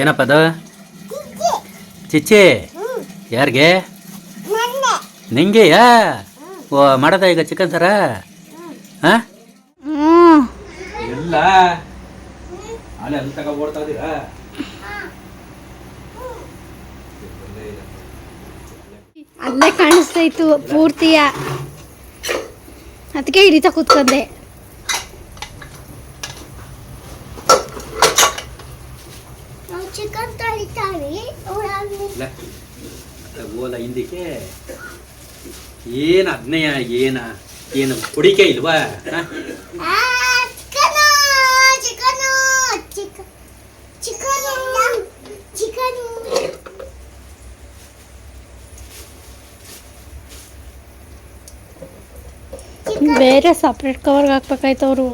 ಏನಪ್ಪ ಅದು? ಚಿಚ್ಚಿ. ಯಾರಿಗೆ? ನಿಂಗೆಯಾ ಓ ಮಾಡದ ಈಗ ಚಿಕನ್ ಸರ? ಹಾಂ? ಇಲ್ಲ. ಅಲ್ಲೇ ಕಾಣಿಸ್ತಾ ಇತ್ತು ಪೂರ್ತಿಯ. ಅದಕ್ಕೆ ಹಿಡಿತಾ ಕೂತ್ಕೊಂಡೆ ಚಿಕನ್ ತೊಳಿತಾವಿ ಇಲ್ಲ ಓಲ ಹಿಂದಕ್ಕೆ ಏನು ಅಜ್ಞಯ ಏನ ಏನು ಕುಡಿಕೆ ಇಲ್ವಾ? ಹಾ? ಚಿಕನ್ ಚಿಕನ್ ಚಿಕನ್ ಚಿಕನ್ ಬೇರೆ ಸಪ್ರೇಟ್ ಕವರ್ಗೆ ಹಾಕ್ಬೇಕಾಯ್ತು ಅವರು.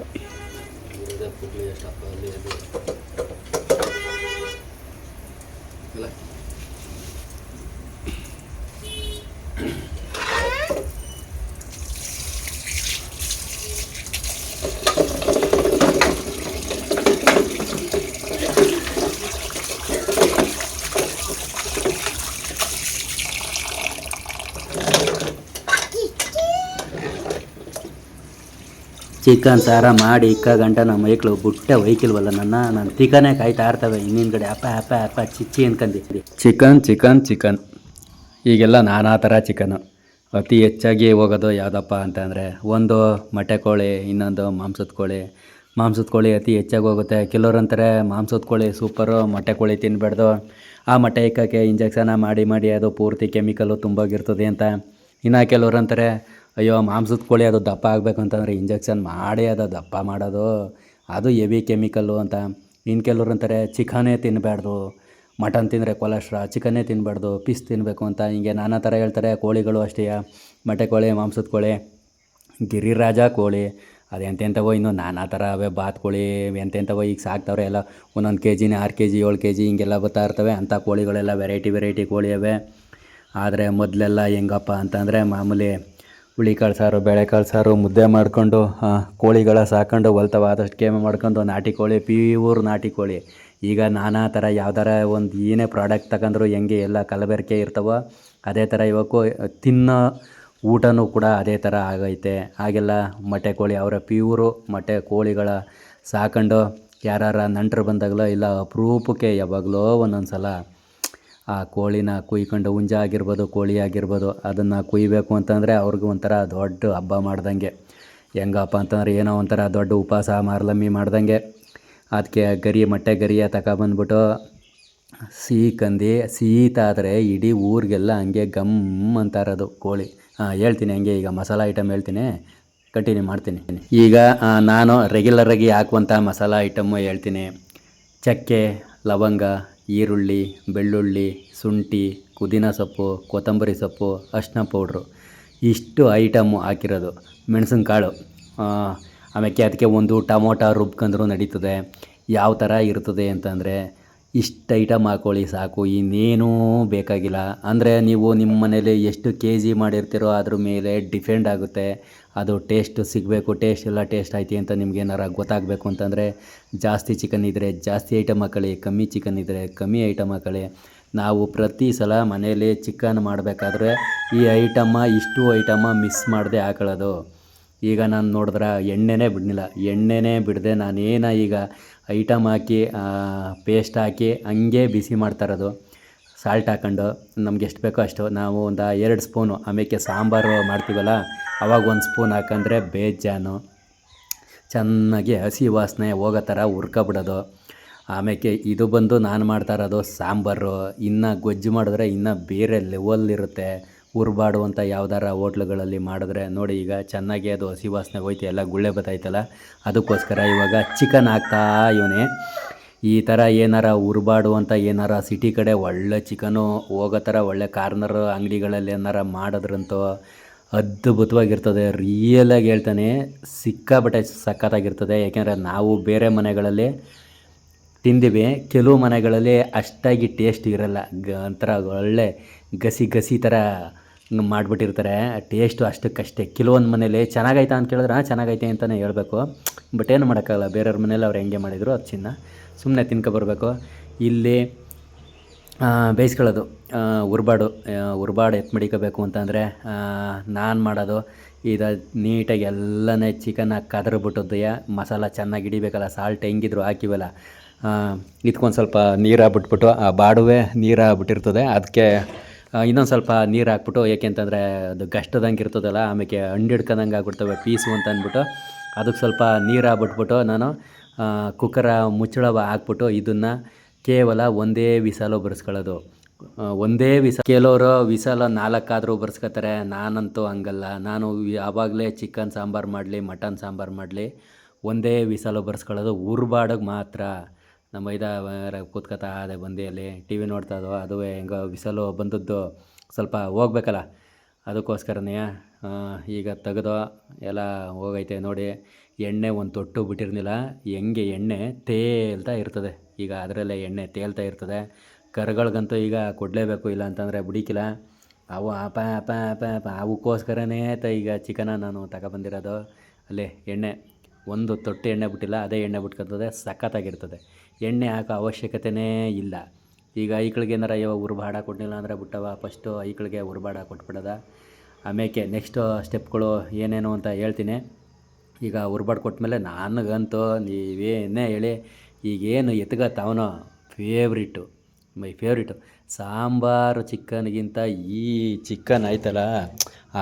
ಚಿಕನ್ ಸಾರ ಮಾಡಿ ಇಕ್ಕ ಗಂಟ ನಮ್ಮ ಮೈಕ್ಳು ಬುಟ್ಟೆ ಒಯ್ಕಿಲ್ವಲ್ಲ ನನ್ನ? ನಾನು ಚಿಕನೇ ಕಾಯ್ತಾ ಇರ್ತವೆ ಕಡೆ ಅಪ್ಪ ಅಪ್ಪ ಅಪ್ಪ, ಚಿಚ್ಚಿ ಅನ್ಕಂದಿ ಚಿಕನ್ ಚಿಕನ್ ಚಿಕನ್. ಈಗೆಲ್ಲ ನಾನಾ ಥರ ಚಿಕನು. ಅತಿ ಹೆಚ್ಚಾಗಿ ಹೋಗೋದು ಯಾವುದಪ್ಪ ಅಂತಂದರೆ, ಒಂದು ಮೊಟ್ಟೆ ಕೋಳಿ, ಇನ್ನೊಂದು ಮಾಂಸದ ಕೋಳಿ. ಮಾಂಸದ ಕೋಳಿ ಅತಿ ಹೆಚ್ಚಾಗಿ ಹೋಗುತ್ತೆ. ಕೆಲವ್ರು ಅಂತಾರೆ ಮಾಂಸದ ಕೋಳಿ ಸೂಪರು ಮೊಟ್ಟೆ ಕೋಳಿ ತಿನ್ನಬಾರ್ದು ಆ ಮೊಟ್ಟೆ ಇಕ್ಕಕ್ಕೆ ಇಂಜೆಕ್ಷನ ಮಾಡಿ ಮಾಡಿ ಅದು ಪೂರ್ತಿ ಕೆಮಿಕಲ್ಲು ತುಂಬೋಗಿರ್ತದೆ ಅಂತ. ಇನ್ನು ಕೆಲವ್ರು ಅಂತಾರೆ ಅಯ್ಯೋ, ಮಾಂಸದ ಕೋಳಿ ಅದು ದಪ್ಪ ಆಗಬೇಕು ಅಂತಂದರೆ ಇಂಜೆಕ್ಷನ್ ಮಾಡಿ ಅದು, ದಪ್ಪ ಮಾಡೋದು. ಅದು ಎವಿ ಕೆಮಿಕಲ್ಲು ಅಂತ. ಇನ್ನು ಕೆಲವ್ರು ಅಂತಾರೆ, ಚಿಕನೇ ತಿನ್ನಬಾರ್ದು ಮಟನ್ ತಿಂದರೆ ಕೊಲೆಸ್ಟ್ರಾ ಚಿಕನ್ನೇ ತಿನ್ನಬಾರ್ದು ಪಿಸ್ ತಿನ್ನಬೇಕು ಅಂತ. ಹಿಂಗೆ ನಾನಾ ಥರ ಹೇಳ್ತಾರೆ ಕೋಳಿಗಳು ಅಷ್ಟೇ. ಮೊಟ್ಟೆ ಕೋಳಿ, ಮಾಂಸದ ಕೋಳಿ, ಗಿರಿರಾಜ ಕೋಳಿ, ಅದು ಎಂತೆಂಥವೋ ಇನ್ನೂ ನಾನಾ ಥರ ಅವೇ ಬಾತ್ ಕೋಳಿ, ಎಂತೆಂಥವೋ ಈಗ ಸಾಕ್ತವ್ರೆ ಎಲ್ಲ. ಒಂದೊಂದು ಕೆ ಜಿನೇ ಆರು ಕೆ ಜಿ ಏಳು ಕೆ ಜಿ ಹಿಂಗೆಲ್ಲ ಬರ್ತಾ ಇರ್ತವೆ. ಅಂಥ ಕೋಳಿಗಳೆಲ್ಲ ವೆರೈಟಿ ವೆರೈಟಿ ಕೋಳಿ ಅವೆ. ಆದರೆ ಮೊದಲೆಲ್ಲ ಹೆಂಗಪ್ಪ ಅಂತಂದರೆ ಮಾಮೂಲಿ ಹುಳಿಕಾಳು ಸಾರು ಬೇಳೆಕಾಳು ಸಾರು ಮುದ್ದೆ ಮಾಡಿಕೊಂಡು ಕೋಳಿಗಳ ಸಾಕೊಂಡು ಹೊಲ್ತವ ಆದಷ್ಟು ಕೇಮೆ ಮಾಡ್ಕೊಂಡು ನಾಟಿ ಕೋಳಿ, ಪ್ಯೂರ್ ನಾಟಿ ಕೋಳಿ. ಈಗ ನಾನಾ ಥರ ಯಾವ್ದಾರ ಒಂದು ಏನೇ ಪ್ರಾಡಕ್ಟ್ ತಗೊಂಡ್ರು ಹೆಂಗೆ ಎಲ್ಲ ಕಲಬೆರಕೆ ಇರ್ತವೋ ಅದೇ ಥರ ಇವಕ್ಕೂ ತಿನ್ನೋ ಊಟನೂ ಕೂಡ ಅದೇ ಥರ ಆಗೈತೆ. ಹಾಗೆಲ್ಲ ಮೊಟ್ಟೆ ಕೋಳಿ ಅವರ ಪ್ಯೂರು ಮೊಟ್ಟೆ ಕೋಳಿಗಳ ಸಾಕೊಂಡು ಯಾರಾರ ನಂಟರು ಬಂದಾಗಲೋ ಇಲ್ಲ ಅಪರೂಪಕ್ಕೆ ಯಾವಾಗಲೋ ಒಂದೊಂದು ಸಲ ಆ ಕೋಳಿನ ಕುಯ್ಕೊಂಡು ಹುಂಜ ಆಗಿರ್ಬೋದು ಕೋಳಿ ಆಗಿರ್ಬೋದು ಅದನ್ನು ಕುಯ್ಬೇಕು ಅಂತಂದರೆ ಅವ್ರಿಗೆ ಒಂಥರ ದೊಡ್ಡ ಹಬ್ಬ ಮಾಡ್ದಂಗೆ. ಹೆಂಗಪ್ಪ ಅಂತಂದ್ರೆ ಏನೋ ಒಂಥರ ದೊಡ್ಡ ಉಪವಾಸ ಮಾರ್ಲಮ್ಮಿ ಮಾಡ್ದಂಗೆ. ಅದಕ್ಕೆ ಗರಿ ಮೊಟ್ಟೆ ಗರಿಯ ತಗೊಬಂದ್ಬಿಟ್ಟು ಸಿಹಿ ಕಂದು ಸೀತಾದರೆ ಇಡೀ ಊರಿಗೆಲ್ಲ ಹಂಗೆ ಗಮ್ ಅಂತಾರದು ಕೋಳಿ. ಹೇಳ್ತೀನಿ ಹಂಗೆ, ಈಗ ಮಸಾಲ ಐಟಮ್ ಹೇಳ್ತೀನಿ ಕಂಟಿನ್ಯೂ ಮಾಡ್ತೀನಿ. ಈಗ ನಾನು ರೆಗ್ಯುಲರಾಗಿ ಹಾಕುವಂಥ ಮಸಾಲ ಐಟಮ್ಮು ಹೇಳ್ತೀನಿ. ಚಕ್ಕೆ, ಲವಂಗ ಈರುಳ್ಳಿ, ಬೆಳ್ಳುಳ್ಳಿ, ಶುಂಠಿ, ಪುದೀನ ಸೊಪ್ಪು, ಕೊತ್ತಂಬರಿ ಸೊಪ್ಪು, ಅರಿಶಿನ ಪೌಡ್ರು. ಇಷ್ಟು ಐಟಮ್ಮು ಹಾಕಿರೋದು. ಮೆಣಸಿನಕಾಳು. ಆಮೇಲೆ ಅದಕ್ಕೆ ಒಂದು ಟಮೋಟ ರುಬ್ಕೊಂಡ್ರೂ ನಡೀತದೆ. ಯಾವ ಥರ ಇರ್ತದೆ ಅಂತಂದರೆ ಇಷ್ಟು ಐಟಮ್ ಹಾಕೊಳ್ಳಿ ಸಾಕು, ಇನ್ನೇನೂ ಬೇಕಾಗಿಲ್ಲ. ಅಂದರೆ ನೀವು ನಿಮ್ಮ ಮನೇಲಿ ಎಷ್ಟು ಕೆ ಜಿ ಮಾಡಿರ್ತೀರೋ ಅದ್ರ ಮೇಲೆ ಡಿಪೆಂಡ್ ಆಗುತ್ತೆ. ಅದು ಟೇಸ್ಟ್ ಸಿಗಬೇಕು ಟೇಸ್ಟ್ ಎಲ್ಲ ಟೇಸ್ಟ್ ಐತಿ ಅಂತ ನಿಮ್ಗೆ ಏನಾರು ಗೊತ್ತಾಗಬೇಕು ಅಂತಂದರೆ, ಜಾಸ್ತಿ ಚಿಕನ್ ಇದ್ದರೆ ಜಾಸ್ತಿ ಐಟಮ್ ಹಾಕೊಳ್ಳಿ, ಕಮ್ಮಿ ಚಿಕನ್ ಇದ್ದರೆ ಕಮ್ಮಿ ಐಟಮ್ ಹಾಕೊಳ್ಳಿ. ನಾವು ಪ್ರತಿ ಸಲ ಮನೇಲಿ ಚಿಕನ್ ಮಾಡಬೇಕಾದ್ರೆ ಈ ಐಟಮ್ಮ ಇಷ್ಟು ಐಟಮ್ಮ ಮಿಸ್ ಮಾಡದೆ ಹಾಕೊಳ್ಳೋದು. ಈಗ ನಾನು ನೋಡಿದ್ರೆ ಎಣ್ಣೆನೇ ಬಿಡಲಿಲ್ಲ. ಎಣ್ಣೆನೇ ಬಿಡದೆ ನಾನೇನು ಈಗ ಐಟಮ್ ಹಾಕಿ ಪೇಸ್ಟ್ ಹಾಕಿ ಹಂಗೆ ಬಿಸಿ ಮಾಡ್ತಾರದು ಸಾಲ್ಟ್ ಹಾಕ್ಕೊಂಡು ನಮ್ಗೆ ಎಷ್ಟು ಬೇಕೋ ಅಷ್ಟು. ನಾವು ಒಂದು ಎರಡು ಸ್ಪೂನು ಆಮೇಲೆ ಸಾಂಬಾರು ಮಾಡ್ತೀವಲ್ಲ, ಅವಾಗ ಒಂದು ಸ್ಪೂನ್ ಹಾಕಂದ್ರೆ ಬೇಜಾನು. ಚೆನ್ನಾಗಿ ಹಸಿ ವಾಸನೆ ಹೋಗೋ ಥರ ಹುರ್ಕೊಬಿಡೋದು. ಆಮೇಲೆ ಇದು ಬಂದು ನಾನು ಮಾಡ್ತಾ ಇರೋದು ಸಾಂಬಾರು. ಇನ್ನು ಗೊಜ್ಜು ಮಾಡಿದ್ರೆ ಇನ್ನೂ ಬೇರೆ ಲೆವಲ್ ಇರುತ್ತೆ. ಉರ್ಬಾಡು ಅಂತ ಯಾವ್ದಾರ ಹೋಟ್ಲುಗಳಲ್ಲಿ ಮಾಡಿದ್ರೆ ನೋಡಿ ಈಗ ಚೆನ್ನಾಗಿ ಅದು ಹಸಿ ವಾಸನೆ ಹೋಯ್ತು, ಎಲ್ಲ ಗುಳ್ಳೆ ಬತ್ತಾಯ್ತಲ್ಲ ಅದಕ್ಕೋಸ್ಕರ ಇವಾಗ ಚಿಕನ್ ಹಾಕ್ತಾ ಇವನೇ. ಈ ಥರ ಏನಾರ ಉರ್ಬಾಡುವಂಥ ಏನಾರ ಸಿಟಿ ಕಡೆ ಒಳ್ಳೆ ಚಿಕನು ಹೋಗೋ ಥರ ಒಳ್ಳೆ ಕಾರ್ನರ್ ಅಂಗಡಿಗಳಲ್ಲಿ ಏನಾರ ಮಾಡಿದ್ರಂತೂ ಅದ್ಭುತವಾಗಿರ್ತದೆ. ರಿಯಲಾಗಿ ಹೇಳ್ತಾನೆ ಸಿಕ್ಕಾಬಟ್ಟೆ ಸಖತ್ತಾಗಿರ್ತದೆ. ಯಾಕೆಂದರೆ ನಾವು ಬೇರೆ ಮನೆಗಳಲ್ಲಿ ತಿಂದಿವಿ, ಕೆಲವು ಮನೆಗಳಲ್ಲಿ ಅಷ್ಟಾಗಿ ಟೇಸ್ಟ್ ಇರಲ್ಲ. ಗ ಒಂಥರ ಒಳ್ಳೆ ಗಸಿ ಗಸಿ ಥರ ಮಾಡಿಬಿಟ್ಟಿರ್ತಾರೆ. ಟೇಸ್ಟು ಅಷ್ಟಕ್ಕಷ್ಟೇ. ಕೆಲವೊಂದು ಮನೇಲಿ ಚೆನ್ನಾಗೈತಾ? ಅಂತ ಕೇಳಿದ್ರೆ ಚೆನ್ನಾಗೈತೆ ಅಂತಲೇ ಹೇಳಬೇಕು. ಬಟ್ ಏನು ಮಾಡೋಕ್ಕಾಗಲ್ಲ. ಬೇರೆಯವ್ರ ಮನೇಲಿ ಅವ್ರು ಹೆಂಗೆ ಮಾಡಿದರು ಅದು ಚಿನ್ನ. ಸುಮ್ಮನೆ ತಿನ್ಕೊಬರ್ಬೇಕು ಇಲ್ಲಿ ಬೇಯಿಸ್ಕೊಳ್ಳೋದು. ಉರ್ಬಾಡು ಉರ್ಬಾಡು ಎತ್ತು ಮಡಿಕೋಬೇಕು ಅಂತಂದರೆ ನಾನು ಮಾಡೋದು. ಇದು ನೀಟಾಗಿ ಎಲ್ಲನೇ ಚಿಕನ್ ಕದರ್ಬಿಟ್ಟದ್ದಯ್ಯ ಮಸಾಲ ಚೆನ್ನಾಗಿ ಹಿಡಿಬೇಕಲ್ಲ. ಸಾಲ್ಟ್ ಹೆಂಗಿದ್ರು ಹಾಕಿವಲ್ಲ. ಇದಕ್ಕೊಂದು ಸ್ವಲ್ಪ ನೀರು ಆ ಬಾಡುವೆ ನೀರು ಬಿಟ್ಟಿರ್ತದೆ ಅದಕ್ಕೆ ಇನ್ನೊಂದು ಸ್ವಲ್ಪ ನೀರು ಹಾಕ್ಬಿಟ್ಟು ಏಕೆಂತಂದರೆ ಅದು ಗಷ್ಟದಂಗೆ ಇರ್ತದಲ್ಲ ಆಮೇಲೆ ಹಣ್ಣು ಹಿಡ್ಕೊಂಡಂಗೆ ಆಗ್ಬಿಡ್ತವೆ, ಪೀಸು ಅಂತ ಅಂದ್ಬಿಟ್ಟು. ಅದಕ್ಕೆ ಸ್ವಲ್ಪ ನೀರು ಹಾಕ್ಬಿಟ್ಬಿಟ್ಟು ನಾನು ಕುಕ್ಕರ ಮುಚ್ಚಳ ಹಾಕ್ಬಿಟ್ಟು ಇದನ್ನು ಕೇವಲ ಒಂದೇ ವಿಸಾಲು ಬರೆಸ್ಕೊಳ್ಳೋದು. ಒಂದೇ ವಿಸ ಕೆಲವರು ವಿಸಲ ನಾಲ್ಕಾದರೂ ಬರ್ಸ್ಕೊತಾರೆ, ನಾನಂತೂ ಹಂಗಲ್ಲ. ನಾನು ಆವಾಗಲೇ ಚಿಕನ್ ಸಾಂಬಾರು ಮಾಡಲಿ, ಮಟನ್ ಸಾಂಬಾರು ಮಾಡಲಿ, ಒಂದೇ ವಿಸಾಲು ಬರ್ಸ್ಕೊಳ್ಳೋದು ಉರ್ಬಾಡಗೆ ಮಾತ್ರ. ನಮ್ಮ ಐದ ಕೂತ್ಕೊತಾ ಅದೇ ಬಂದಿಯಲ್ಲಿ ಟಿ ವಿ ನೋಡ್ತಾ ಇದ್ದೋ ಅದು ಹೆಂಗೋ ವಿಸಲು ಬಂದದ್ದು ಸ್ವಲ್ಪ ಹೋಗ್ಬೇಕಲ್ಲ. ಅದಕ್ಕೋಸ್ಕರನೇ ಈಗ ತೆಗೆದೋ ಎಲ್ಲ ಹೋಗೈತೆ ನೋಡಿ. ಎಣ್ಣೆ ಒಂದು ತೊಟ್ಟು ಬಿಟ್ಟಿರಲಿಲ್ಲ. ಹೆಂಗೆ ಎಣ್ಣೆ ತೇಲ್ತಾ ಇರ್ತದೆ. ಈಗ ಅದರಲ್ಲೇ ಎಣ್ಣೆ ತೇಲ್ತಾ ಇರ್ತದೆ. ಕರುಗಳಿಗಂತೂ ಈಗ ಕೊಡಲೇಬೇಕು ಇಲ್ಲ ಅಂತಂದರೆ ಬಿಡಿಕಿಲ್ಲ. ಅವು ಅಪ ಅಪ ಅಪ ಅಪ. ಅವಕ್ಕೋಸ್ಕರನೇ ತ ಈಗ ಚಿಕನ ನಾನು ತಗೊಬಂದಿರೋದು. ಅಲ್ಲೇ ಎಣ್ಣೆ, ಒಂದು ತೊಟ್ಟು ಎಣ್ಣೆ ಬಿಟ್ಟಿಲ್ಲ, ಅದೇ ಎಣ್ಣೆ ಬಿಟ್ಕೊತದೆ ಸಖತ್ತಾಗಿರ್ತದೆ. ಎಣ್ಣೆ ಹಾಕೋ ಅವಶ್ಯಕತೆಯೇ ಇಲ್ಲ. ಈಗ ಐಕ್ಳಿಗೆ ಏನಾರ ಇವಾಗ ಉರ್ಬಾಡ ಕೊಟ್ಟಿಲ್ಲ ಅಂದರೆ ಬಿಟ್ಟವ ಫಸ್ಟು ಐಕ್ಳಿಗೆ ಉರ್ಬಾಡ ಕೊಟ್ಬಿಡೋದ. ಆಮೇಲೆ ನೆಕ್ಸ್ಟು ಸ್ಟೆಪ್ಗಳು ಏನೇನು ಅಂತ ಹೇಳ್ತೀನಿ. ಈಗ ಉರ್ಬಾಡ್ ಕೊಟ್ಟಮೇಲೆ ನನಗಂತೂ ನೀವೇನೇ ಹೇಳಿ, ಈಗೇನು ಎತ್ಗ ತಾವನೋ ಫೇವ್ರಿಟ್ಟು ಮೈ ಫೇವ್ರಿಟು ಸಾಂಬಾರು ಚಿಕನ್ಗಿಂತ ಈ ಚಿಕನ್ ಆಯ್ತಲ್ಲ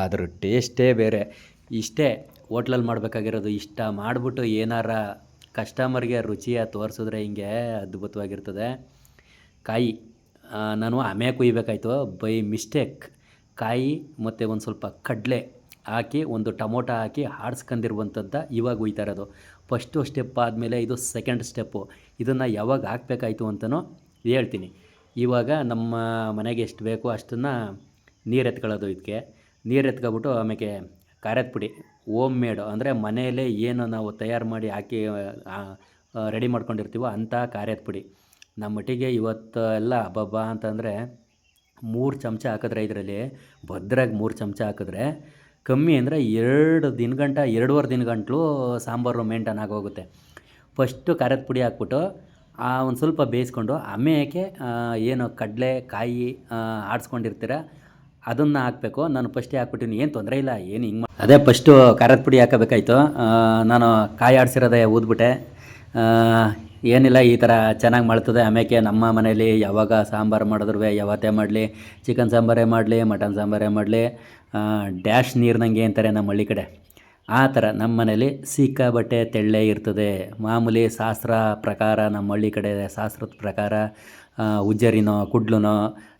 ಅದ್ರ ಟೇಸ್ಟೇ ಬೇರೆ. ಇಷ್ಟೇ, ಹೋಟ್ಲಲ್ಲಿ ಮಾಡಬೇಕಾಗಿರೋದು ಇಷ್ಟ ಮಾಡಿಬಿಟ್ಟು ಏನಾರ ಕಸ್ಟಮರ್ಗೆ ರುಚಿಯಾಗಿ ತೋರಿಸಿದ್ರೆ ಹಿಂಗೆ ಅದ್ಭುತವಾಗಿರ್ತದೆ. ಕಾಯಿ ನಾನು ಆಮೆ ಕುಯ್ಬೇಕಾಯ್ತು. By mistake. ಕಾಯಿ ಮತ್ತು ಒಂದು ಸ್ವಲ್ಪ ಕಡಲೆ ಹಾಕಿ, ಒಂದು ಟೊಮೊಟೊ ಹಾಕಿ ಆಡ್ಸ್ಕೊಂಡಿರುವಂಥದ್ದ ಇವಾಗ ಉಯ್ತಾ ಇರೋದು. ಫಸ್ಟು ಸ್ಟೆಪ್ ಆದಮೇಲೆ ಇದು ಸೆಕೆಂಡ್ ಸ್ಟೆಪ್ಪು. ಇದನ್ನು ಯಾವಾಗ ಹಾಕಬೇಕಾಯ್ತು ಅಂತಲೂ ಹೇಳ್ತೀನಿ. ಇವಾಗ ನಮ್ಮ ಮನೆಗೆ ಎಷ್ಟು ಬೇಕೋ ಅಷ್ಟನ್ನು ನೀರು ಎತ್ಕೊಳ್ಳೋದು ಇದಕ್ಕೆ. ನೀರು ಎತ್ಕೊಬಿಟ್ಟು ಆಮೇಲೆ ಖಾರದ ಪುಡಿ ಓಮ್ ಮೇಡು ಅಂದರೆ ಮನೆಯಲ್ಲೇ ಏನು ನಾವು ತಯಾರು ಮಾಡಿ ಹಾಕಿ ರೆಡಿ ಮಾಡ್ಕೊಂಡಿರ್ತೀವೋ ಅಂಥ ಖಾರದ ಪುಡಿ. ನಮ್ಮ ಮಟ್ಟಿಗೆ ಇವತ್ತು ಎಲ್ಲ ಹಬ್ಬಬ್ಬ ಅಂತಂದರೆ ಮೂರು ಚಮಚ ಹಾಕಿದ್ರೆ ಇದರಲ್ಲಿ, ಭದ್ರಾಗಿ ಮೂರು ಚಮಚ ಹಾಕಿದ್ರೆ ಕಮ್ಮಿ ಅಂದರೆ ಎರಡು ದಿನ ಗಂಟ ಎರಡೂವರೆ ದಿನ ಗಂಟಲು ಸಾಂಬಾರು ಮೇಂಟೈನ್ ಆಗೋಗುತ್ತೆ. ಫಸ್ಟು ಖಾರದ ಪುಡಿ ಹಾಕ್ಬಿಟ್ಟು, ಆ, ಒಂದು ಸ್ವಲ್ಪ ಬೇಯಿಸ್ಕೊಂಡು ಆಮೇಲೆ ಏನು ಕಡಲೆ, ಕಾಯಿ ಆಡಿಸ್ಕೊಂಡಿರ್ತೀರ ಅದನ್ನು ಹಾಕಬೇಕು. ನಾನು ಫಸ್ಟೇ ಹಾಕ್ಬಿಟ್ಟಿನಿ. ಏನು ತೊಂದರೆ ಇಲ್ಲ, ಏನು ಹಿಂಗೆ ಅದೇ ಫಸ್ಟು ಖಾರದ ಪುಡಿ ಹಾಕಬೇಕಾಯ್ತು. ನಾನು ಕಾಯಿ ಆಡಿಸಿರೋದೇ ಊದ್ಬಿಟ್ಟೆ. ಏನಿಲ್ಲ, ಈ ಥರ ಚೆನ್ನಾಗಿ ಮಾಡ್ತದೆ ಆಮೇಲೆ ನಮ್ಮ ಮನೇಲಿ ಯಾವಾಗ ಸಾಂಬಾರು ಮಾಡಿದ್ರು ಯಾವತ್ತೇ ಮಾಡಲಿ. ಚಿಕನ್ ಸಾಂಬಾರೇ ಮಾಡಲಿ, ಮಟನ್ ಸಾಂಬಾರೇ ಮಾಡಲಿ. ಡ್ಯಾಶ್ ನೀರಿನಂಗೆ ಅಂತಾರೆ ನಮ್ಮ ಹಳ್ಳಿ ಕಡೆ. ಆ ಥರ ನಮ್ಮ ಮನೇಲಿ ಸಿಕ್ಕಾಬಟ್ಟೆ ತೆಳ್ಳೆ ಇರ್ತದೆ. ಮಾಮೂಲಿ ಶಾಸ್ತ್ರ ಪ್ರಕಾರ ನಮ್ಮ ಹಳ್ಳಿ ಕಡೆ ಶಾಸ್ತ್ರದ ಪ್ರಕಾರ ಉಜ್ಜರಿನೋ, ಕುಡ್ಲುನೋ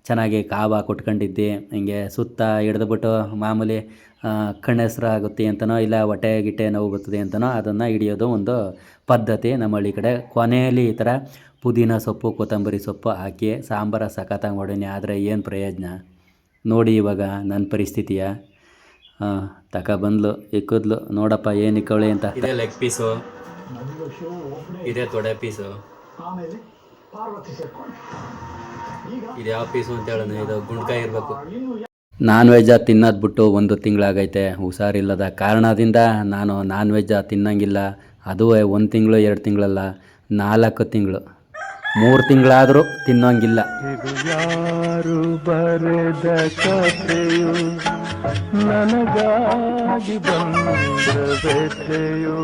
ಚೆನ್ನಾಗಿ ಕಾವ ಕೊಟ್ಕೊಂಡಿದ್ದೆ ಹಿಂಗೆ ಸುತ್ತ ಹಿಡಿದ್ಬಿಟ್ಟು ಮಾಮೂಲಿ ಆ, ಕಣ್ಣೆಸ್ರಾಗುತ್ತೆ ಅಂತನೋ ಇಲ್ಲ ಹೊಟ್ಟೆ ಗಿಟ್ಟೆ ನೋವು ಬರ್ತದೆ ಅಂತನೋ ಅದನ್ನು ಹಿಡಿಯೋದು ಒಂದು ಪದ್ಧತಿ. ನಮ್ಮ ಹಳ್ಳಿ ಕಡೆ ಕೊನೆಯಲ್ಲಿ ಈ ಥರ ಪುದೀನ ಸೊಪ್ಪು ಕೊತ್ತಂಬರಿ ಸೊಪ್ಪು ಹಾಕಿ ಸಾಂಬಾರ ಸಖತ್ತಾಗಿ ಮಾಡೀನಿ ಆದರೆ ಏನು ಪ್ರಯೋಜನ? ನೋಡಿ ಇವಾಗ ನನ್ನ ಪರಿಸ್ಥಿತಿಯ. ತಕ ಬಂದ್ಲು ಇಕ್ಕದ್ಲು ನೋಡಪ್ಪ ಏನು ಇಕ್ಕೊಳ್ಳಿ ಅಂತ. ಇದೆ ಲೆಗ್ ಪೀಸು ಇದೆ ತೊಡೆ ಪೀಸು ಇದು ಯಾವ ಪೀಸು ಅಂತ ಹೇಳೋಣ? ಇದು ಗುಂಡ್ಕಾಯಿ ಇರಬೇಕು. ನಾನ್ ವೆಜ್ಜ ತಿನ್ನೋದು ಬಿಟ್ಟು ಒಂದು ತಿಂಗಳಾಗೈತೆ. ಹುಷಾರಿಲ್ಲದ ಕಾರಣದಿಂದ ನಾನು ನಾನ್ ವೆಜ್ಜ ತಿನ್ನಂಗಿಲ್ಲ. ಅದು ಒಂದು ತಿಂಗಳು ಎರಡು ತಿಂಗಳಲ್ಲ ನಾಲ್ಕು ತಿಂಗಳು. ಮೂರು ತಿಂಗಳಾದರೂ ತಿನ್ನೋಂಗಿಲ್ಲ. ಯಾರು ಬರೆದ ನನಗಾಗಿ